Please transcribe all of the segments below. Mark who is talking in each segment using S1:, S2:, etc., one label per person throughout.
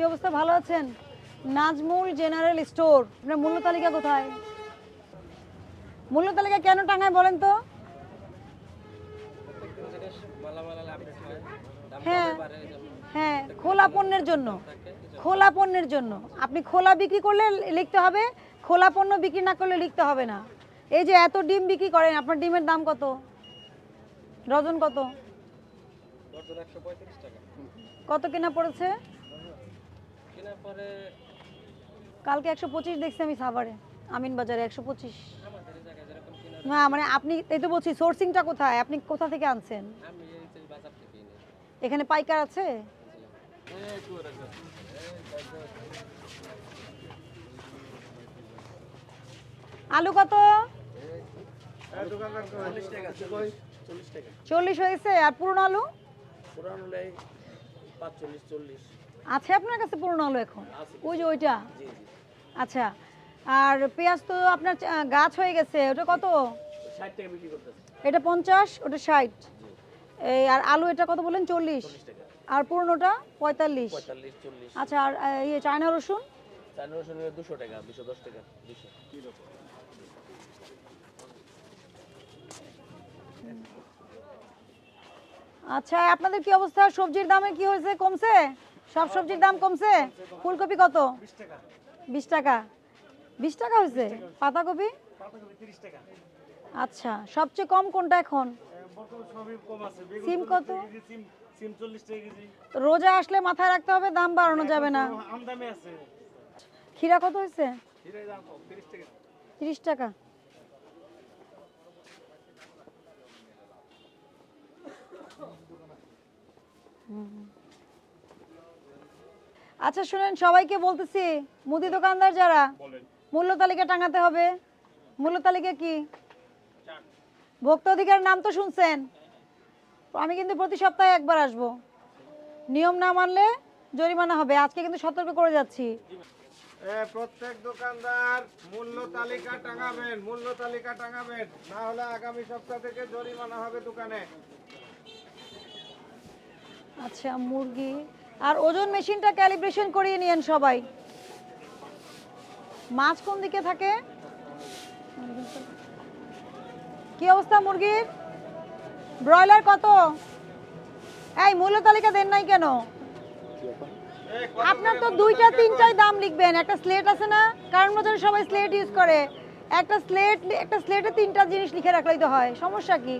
S1: কি অবস্থা? ভালো আছেন? Nazmul general store. আপনার মূল্য তালিকা কোথায়? মূল্য তালিকা কেন টাঙায় বলেন তো?
S2: হয়
S1: হ্যাঁ। খোলা পণ্যের জন্য। খোলা পণ্যের জন্য। আপনি খোলা বিক্রি করলে লিখতে হবে, খোলা পণ্য বিক্রি না করলে লিখতে হবে না। এই যে এত ডিম বিক্রি করেন, আপনার ডিমের দাম কত? ডজন কত? কত কেনা পড়েছে?
S2: পরে
S1: কালকে একশো পঁচিশ দেখছি আমি সাভারে আমিন বাজারে একশো পঁচিশ।
S2: আমাদের এই জায়গায় যেরকম কেনা
S1: না মানে আপনি এই তো বলছি সোর্সিংটা কোথায়? আপনি কোথা থেকে আনছেন?
S2: আমি এই বাজার থেকে নিই।
S1: এখানে পাইকার আছে? আলু কত?
S2: চল্লিশ
S1: হয়েছে আর পুরনো আলু?
S2: পুরানো চল্লিশ।
S1: আছে আপনার কাছে পুরনো আলু এখন? ওই যে ওইটা? আচ্ছা। আর পেঁয়াজ তো আপনার গাছ হয়ে গেছে ওটা কত? এটা পঞ্চাশ ওটা ষাট। এই আর আলু এটা কত বললেন? চল্লিশ। আর পুরনোটা? পঁয়তাল্লিশ। আচ্ছা আর ইয়ে চায়না রসুন?
S2: দুশো টাকা দুশো দশ টাকা দুশো।
S1: আচ্ছা আপনাদের কি অবস্থা? সবজির দামে কি হয়েছে? কমছে? সব সবজির দাম কমছে? ফুলকপি কত? বিশ টাকা। বিশ টাকা হয়েছে? পাতাকপি? আচ্ছা সবচেয়ে কম কোনটা এখন? সিম কত? রোজা আসলে মাথায় রাখতে হবে, দাম বাড়ানো যাবে না। খিরা কত হয়েছে?
S3: তিরিশ টাকা।
S1: হুম। আচ্ছা শুনেন সবাইকে বলতেছি মুদি দোকানদার যারা মূল্য তালিকা টাঙাতে হবে। মূল্য তালিকা কি? ভোক্তা অধিকার নাম তো শুনছেন। আমি কিন্তু প্রতি সপ্তাহে একবার আসব। নিয়ম না মানলে জরিমানা হবে। আজকে কিন্তু সতর্ক করে যাচ্ছি।
S3: প্রত্যেক দোকানদার মূল্য তালিকা টাঙাবেন মূল্য তালিকা টাঙাবেন। না হলে আগামী সপ্তাহ থেকে জরিমানা হবে দোকানে।
S1: আচ্ছা মুরগি আর ওজন মেশিনটা ক্যালিব্রেশন করিয়ে নিয়েন সবাই। মাছ কোন দিকে থাকে? কি অবস্থা মুরগির? ব্রয়লার কত? এই, মূল্য তালিকা দেন নাই কেন? আপনার তো দুইটা, তিনটাই দাম লিখবেন। একটা স্লেট আছে না? কারণ বাজারে সবাই স্লেট ইউজ করে। একটা স্লেট একটা স্লেটে তিনটা জিনিস লিখে রাখলেই তো হয়। সমস্যা কি?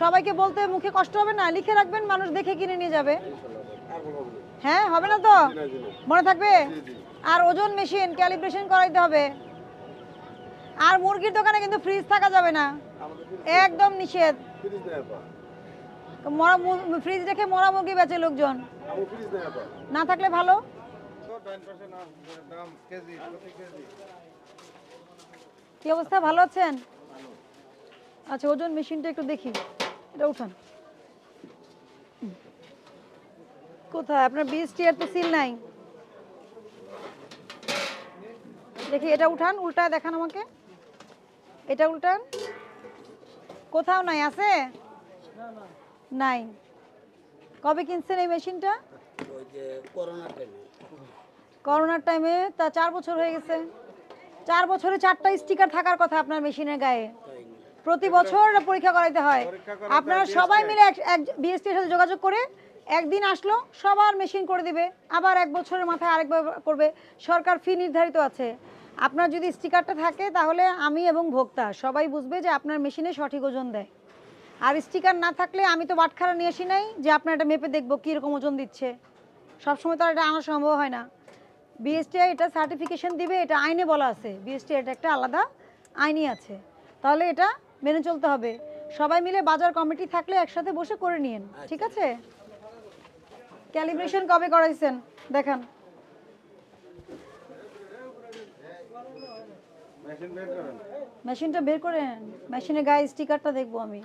S1: সবাইকে বলতে মুখে কষ্ট হবে না? লিখে রাখবেন, মানুষ দেখে কিনে নিয়ে যাবে। হ্যাঁ হবে না তো? মনে থাকবে? আর ওজন মেশিন, ক্যালিব্রেশন করাইতে হবে। আর মুরগির দোকানে কিন্তু ফ্রিজ থাকা যাবে না। একদম নিষেধ। মরা ফ্রিজ রেখে মরা মুরগি বেচে লোকজন। না থাকলে ভালো? কি অবস্থা? ভালো আছেন? আচ্ছা ওজন মেশিনটা একটু দেখি। এটা উঠান। কোথায়? আপনার বিএসটি এর তো সিল নাই। দেখি এটা উঠান উল্টায় দেখান আমাকে। এটা উল্টান। কোথাও নাই আছে? নাই। কবে কিনছেন এই মেশিনটা?
S2: করোনার টাইমে
S1: তা চার বছর হয়ে গেছে। চার বছরে চারটা স্টিকার থাকার কথা আপনার মেশিনের গায়ে। প্রতি বছর পরীক্ষা করাইতে হয়। আপনারা সবাই মিলে এক বিএসটির সাথে যোগাযোগ করে একদিন আসলো, সবার মেশিন করে দিবে, আবার এক বছরের মাথায় আরেকবার করবে। সরকার ফি নির্ধারিত আছে। আপনার যদি স্টিকারটা থাকে, তাহলে আমি এবং ভোক্তা সবাই বুঝবে যে আপনার মেশিনে সঠিক ওজন দেয়। আর স্টিকার না থাকলে আমি তো বাটখারা নিয়ে আসি নাই যে আপনার এটা মেপে দেখব কীরকম ওজন দিচ্ছে। সবসময় তো আর এটা আনা সম্ভব হয় না। বিএসটিআই এটা সার্টিফিকেশন দিবে, এটা আইনে বলা আছে। বিএসটিআই এটা একটা আলাদা আইনই আছে। তাহলে এটা মেনে চলতে হবে। সবাই মিলে বাজার কমিটি থাকলে একসাথে বসে করে নিন ঠিক আছে? ক্যালিব্রেশন কবে করাইছেন? দেখান। মেশিনটা বের করেন। মেশিনের গায়ে স্টিকারটা দেখব আমি।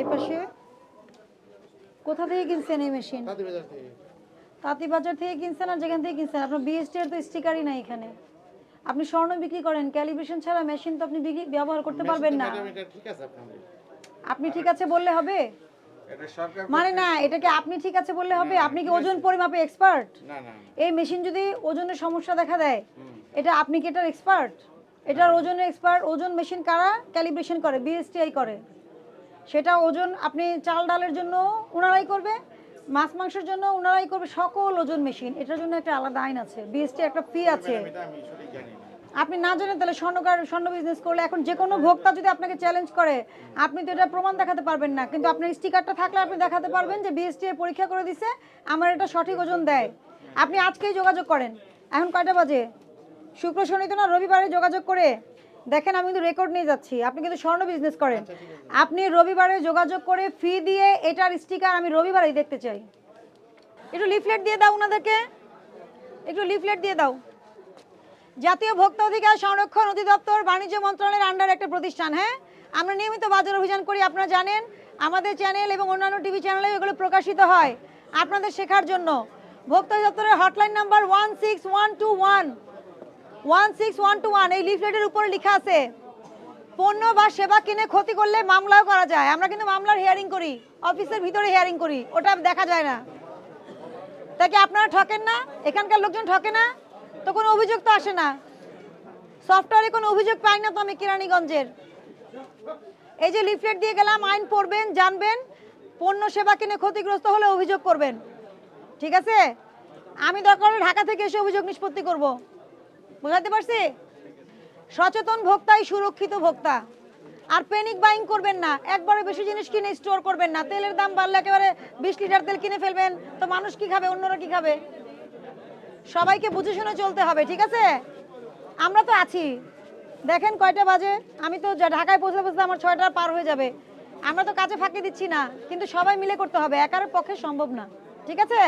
S1: এই পাশে? কোথা থেকে কিনছেন এই মেশিন?
S3: বাজার থেকে।
S1: কিনছেন আর যেখান থেকে কিনছেন? আপনার বিএসটি এর তো স্টিকারই নাই এখানে। আপনি স্বর্ণ বিক্রি করেন। ক্যালিব্রেশন ছাড়া মেশিন তো আপনি বিক্রি ব্যবহার করতে পারবেন না।
S3: ঠিক আছে
S1: আপনি ঠিক আছে বললে হবে? মানে না এটাকে আপনি ঠিক আছে বললে হবে? আপনি কি ওজন পরিমাপে এক্সপার্ট
S3: না না না।
S1: এই মেশিন যদি ওজনের সমস্যা দেখা দেয় এটা আপনি কি এটার এক্সপার্ট এটার ওজনের এক্সপার্ট ওজন মেশিন কারা ক্যালিব্রেশন করে বিএসটিআই করে? সেটা ওজন আপনি চাল ডালের জন্য ওনারাই করবে মাছ মাংসের জন্য ওনারাই করবে সকল ওজন মেশিন। এটার জন্য একটা আলাদা আইন আছে বিএসটি একটা ফি আছে। আপনি না জানেন তাহলে স্বর্ণকার স্বর্ণ বিজনেস করলে এখন যে কোনো ভোক্তা যদি আপনাকে চ্যালেঞ্জ করে আপনি তো এটা প্রমাণ দেখাতে পারবেন না। কিন্তু আপনার স্টিকারটা থাকলে আপনি দেখাতে পারবেন যে বিএসটি পরীক্ষা করে দিছে আমার এটা সঠিক ওজন দেয়। আপনি আজকেই যোগাযোগ করেন। এখন কয়টা বাজে? শুক্র শনি তো না রবিবারে যোগাযোগ করে। দেখেন আমি কিন্তু রেকর্ড নিয়ে যাচ্ছি। আপনি কিন্তু স্বর্ণ বিজনেস করেন। আপনি রবিবারে যোগাযোগ করে ফি দিয়ে এটার স্টিকার আমি রবিবারেই দেখতে চাই। একটু লিফলেট দিয়ে দাও ওনাদেরকে একটু লিফলেট দিয়ে দাও। জাতীয় ভোক্তা অধিকার সংরক্ষণ অধিদপ্তর বাণিজ্য মন্ত্রণালয়ের আন্ডার একটা প্রতিষ্ঠান হ্যাঁ? আমরা নিয়মিত বাজার অভিযান করি, আপনারা জানেন। আমাদের চ্যানেল এবং অন্যান্য টিভি চ্যানেলে এগুলো প্রকাশিত হয়। আপনাদের শেখার জন্য ভোক্তা অধিদপ্তরের hotline number one six one two one one six one two one এই লিফলেটের উপরে লেখা আছে, পণ্য বা সেবা কিনে ক্ষতি করলে মামলাও করা যায়। আমরা কিন্তু মামলার হিয়ারিং করি, অফিসের ভিতরে হিয়ারিং করি, ওটা দেখা যায় না। তাকে আপনারা ঠকেন না? এখানকার লোকজন ঠকে না? তো কোনো অভিযোগ তো আসে না। সফটওয়্যারে কোনো অভিযোগ পাই না তো আমি কেরানীগঞ্জের। এই যে লিফলেট দিয়ে গেলাম, আইন পড়বেন, জানবেন, পণ্য সেবা কিনে ক্ষতিগ্রস্ত হলে অভিযোগ করবেন। ঠিক আছে? আমি দরকার ঢাকা থেকে এসে অভিযোগ নিষ্পত্তি করব। বুঝাতে পারছি? সচেতন ভোক্তাই সুরক্ষিত ভোক্তা। আর প্যানিক বাইং করবেন না। একবারে বেশি জিনিস কিনে স্টোর করবেন না। তেলের দাম বাড়লে একেবারে বিশ লিটার তেল কিনে ফেলবেন। তো মানুষ কি খাবে? অন্যরা কি খাবে? সবাইকে বুঝে শুনে চলতে হবে, ঠিক আছে? আমরা তো আছি। দেখেন কয়টা বাজে, আমি তো ঢাকায় পৌঁছতে পৌঁছতে আমার ছয়টা পার হয়ে যাবে। আমরা তো কাজে ফাঁকি দিচ্ছি না, কিন্তু সবাই মিলে করতে হবে একার পক্ষে সম্ভব না, ঠিক আছে?